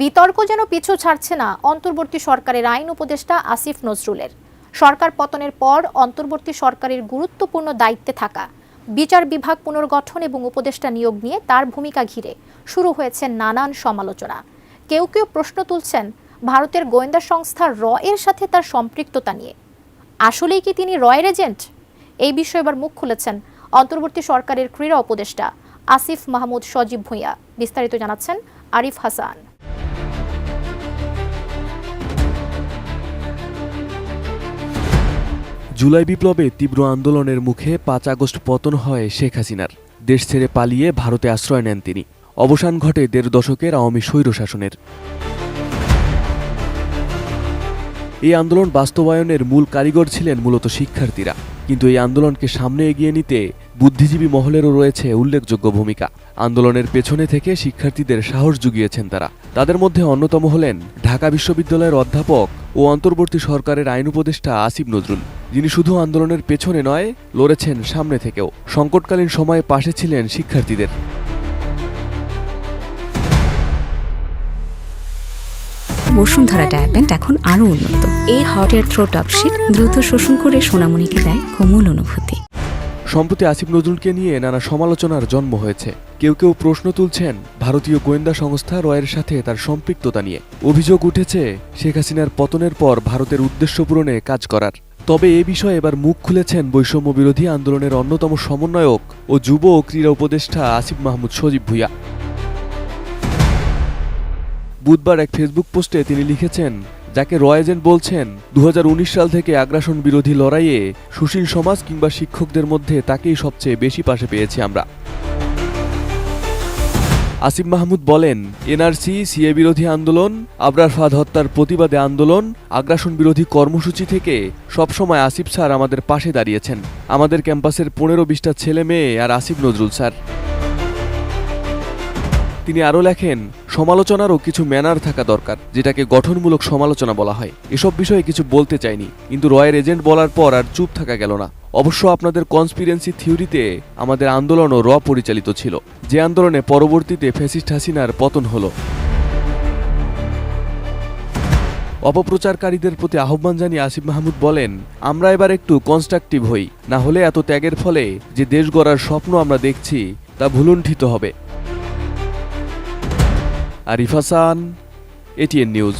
বিতর্ক যেন পিছু ছাড়ছে না অন্তর্বর্তী সরকারের আইন উপদেষ্টা আসিফ নজরুলের। সরকার পতনের পর অন্তর্বর্তী সরকারের গুরুত্বপূর্ণ দায়িত্বে থাকা, বিচার বিভাগ পুনর্গঠন এবং উপদেষ্টা নিয়োগ নিয়ে তার ভূমিকা ঘিরে শুরু হয়েছে নানান সমালোচনা। কেউ কেউ প্রশ্ন তুলছেন, ভারতের গোয়েন্দা সংস্থা র এর সাথে তার সম্পৃক্ততা নিয়ে। আসলেই কি তিনি রয়ের এজেন্ট? এই বিষয়ে এবার মুখ খুলেছেন অন্তর্বর্তী সরকারের ক্রীড়া উপদেষ্টা আসিফ মাহমুদ সজীব ভূঁইয়া। বিস্তারিত জানাচ্ছেন আরিফ হাসান। জুলাই বিপ্লবে তীব্র আন্দোলনের মুখে পাঁচ আগস্ট পতন হয় শেখ হাসিনার। দেশ ছেড়ে পালিয়ে ভারতে আশ্রয় নেন তিনি। অবসান ঘটে দেড় দশকের আওয়ামী স্বৈর শাসনের। এই আন্দোলন বাস্তবায়নের মূল কারিগর ছিলেন মূলত শিক্ষার্থীরা। কিন্তু এই আন্দোলনকে সামনে এগিয়ে নিতে বুদ্ধিজীবী মহলেরও রয়েছে উল্লেখযোগ্য ভূমিকা। আন্দোলনের পেছনে থেকে শিক্ষার্থীদের সাহস জুগিয়েছেন তারা। তাদের মধ্যে অন্যতম হলেন ঢাকা বিশ্ববিদ্যালয়ের অধ্যাপক ও অন্তর্বর্তী সরকারের আইন উপদেষ্টা আসিফ নজরুল। যিনি শুধু আন্দোলনের পেছনে নয়, লড়েছেন সামনে থেকেও। সংকটকালীন সময়ে পাশে ছিলেন শিক্ষার্থীদের। বসুন্ধরা ডায়াপেন্ট এখন আরও উন্নত। এই হট এয়ার থ্রো টপ শীত দ্রুত শোষণ করে সোনামণিকে দেয় কোমল অনুভূতি। সম্প্রতি আসিফ নজরুলকে নিয়ে নানা সমালোচনার জন্ম হয়েছে। কেউ কেউ প্রশ্ন তুলছেন, ভারতীয় গোয়েন্দা সংস্থা রয়ের সাথে তার সম্পৃক্ততা নিয়ে। অভিযোগ উঠেছে, শেখ হাসিনার পতনের পর ভারতের উদ্দেশ্য পূরণে কাজ করার। তবে এ বিষয়ে এবার মুখ খুলেছেন বৈষম্য বিরোধী আন্দোলনের অন্যতম সমন্বয়ক ও যুব ও ক্রীড়া উপদেষ্টা আসিফ মাহমুদ সজীব ভুইয়া। বুধবার এক ফেসবুক পোস্টে তিনি লিখেছেন, যাকে র এজেন্ট বলছেন দু হাজার উনিশ সাল থেকে আগ্রাসন বিরোধী লড়াইয়ে সুশীল সমাজ কিংবা শিক্ষকদের মধ্যে তাকেই সবচেয়ে বেশি পাশে পেয়েছি আমরা। আসিফ মাহমুদ বলেন, এনআরসি, সিএ বিরোধী আন্দোলন, আবরার ফাদ হত্যার প্রতিবাদে আন্দোলন, আগ্রাসন বিরোধী কর্মসূচি থেকে সবসময় আসিফ স্যার আমাদের পাশে দাঁড়িয়েছেন। আমাদের ক্যাম্পাসের পনেরো বিশটা ছেলে মেয়ে আর আসিফ নজরুল স্যার। তিনি আরও লেখেন সমালোচনারও কিছু ম্যানার থাকা দরকার, যেটাকে গঠনমূলক সমালোচনা বলা হয়। এসব বিষয়ে কিছু বলতে চাইনি, কিন্তু রয়ের এজেন্ট বলার পর আর চুপ থাকা গেল না। অবশ্য আপনাদের কনস্পিরেন্সি থিওরিতে আমাদের আন্দোলনও র পরিচালিত ছিল, যে আন্দোলনে পরবর্তীতে ফ্যাসিস্ট হাসিনার পতন হলো। অপপ্রচারকারীদের প্রতি আহ্বান জানিয়ে আসিফ মাহমুদ বলেন, আমরা এবার একটু কনস্ট্রাকটিভ হই, না হলে এত ত্যাগের ফলে যে দেশ গড়ার স্বপ্ন আমরা দেখছি, তা ভুলুণ্ঠিত হবে। Arif Hasan ATN news